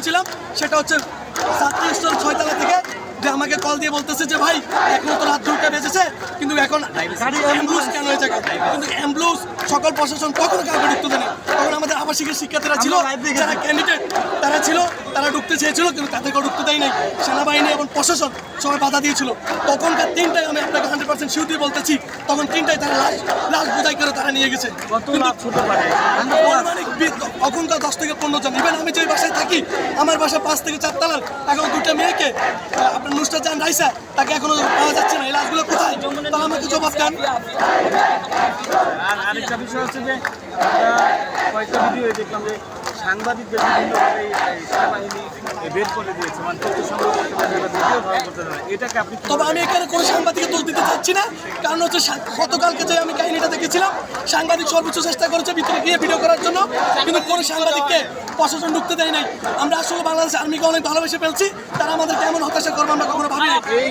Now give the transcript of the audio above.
করেছিলাম সেটা হচ্ছে ছাত্রী স্টোর ছয়তলা থেকে যে আমাকে কল দিয়ে বলতেছে যে ভাই এখন তো রাত দুটা বেজেছে কিন্তু এখন গাড়ি অ্যাম্বুলেন্স কেন হয়েছে কিন্তু অ্যাম্বুলেন্স সকল প্রশাসন কখনো কাউকে ঢুকতে দেয়নি। তখন আমাদের আবাসিক শিক্ষার্থীরা ছিল যারা ক্যান্ডিডেট তারা ছিল তারা ঢুকতে চেয়েছিল কিন্তু তাদেরকে ঢুকতে দেয় নাই সেনাবাহিনী এবং প্রশাসন সবাই বাধা দিয়েছিল। তখনকার তিনটায় আমি আপনাকে হান্ড্রেড পার্সেন্ট শিউ দিয়ে বলতেছি তখন তিনটায় তারা লাশ লাশ বোঝাই করে তারা নিয়ে গেছে। অখনকার দশ থেকে পনেরো জন। ইভেন আমি যে বাসায় থাকি আমার বাসা পাঁচ থেকে চার তলার এখন দুটো মেয়েকে আপনার নুসরাত জান রাইসা তাকে এখনও পাওয়া যাচ্ছে না। এই লাশগুলো কোথায়? তাহলে আমাকে জবাব দেন। আরেকটা বিষয় হচ্ছে যে কয়েকটা ভিডিও দেখলাম যে সাংবাদিকদের বিভিন্নভাবে এই সেনাবাহিনী বের করে দিয়েছে মানে তথ্য সংগ্রহ করতে পারে না, ভিডিও ধারণ করতে পারে এটাকে আপনি তবে আমি এখানে কোনো সাংবাদিকে দোষ দিতে চাচ্ছি না কারণ হচ্ছে সা- গতকালকে যে আমি কাহিনীটা দেখেছিলাম সাংবাদিক সর্বোচ্চ চেষ্টা করেছে ভিতরে গিয়ে ভিডিও করার জন্য কিন্তু কোনো সাংবাদিককে প্রশাসন ঢুকতে দেয় নাই আমরা আসলে বাংলাদেশ আর্মিকে অনেক ভালোবেসে ফেলছি তারা আমাদের কেমন হতাশা করব আমরা কখনো ভাবি করে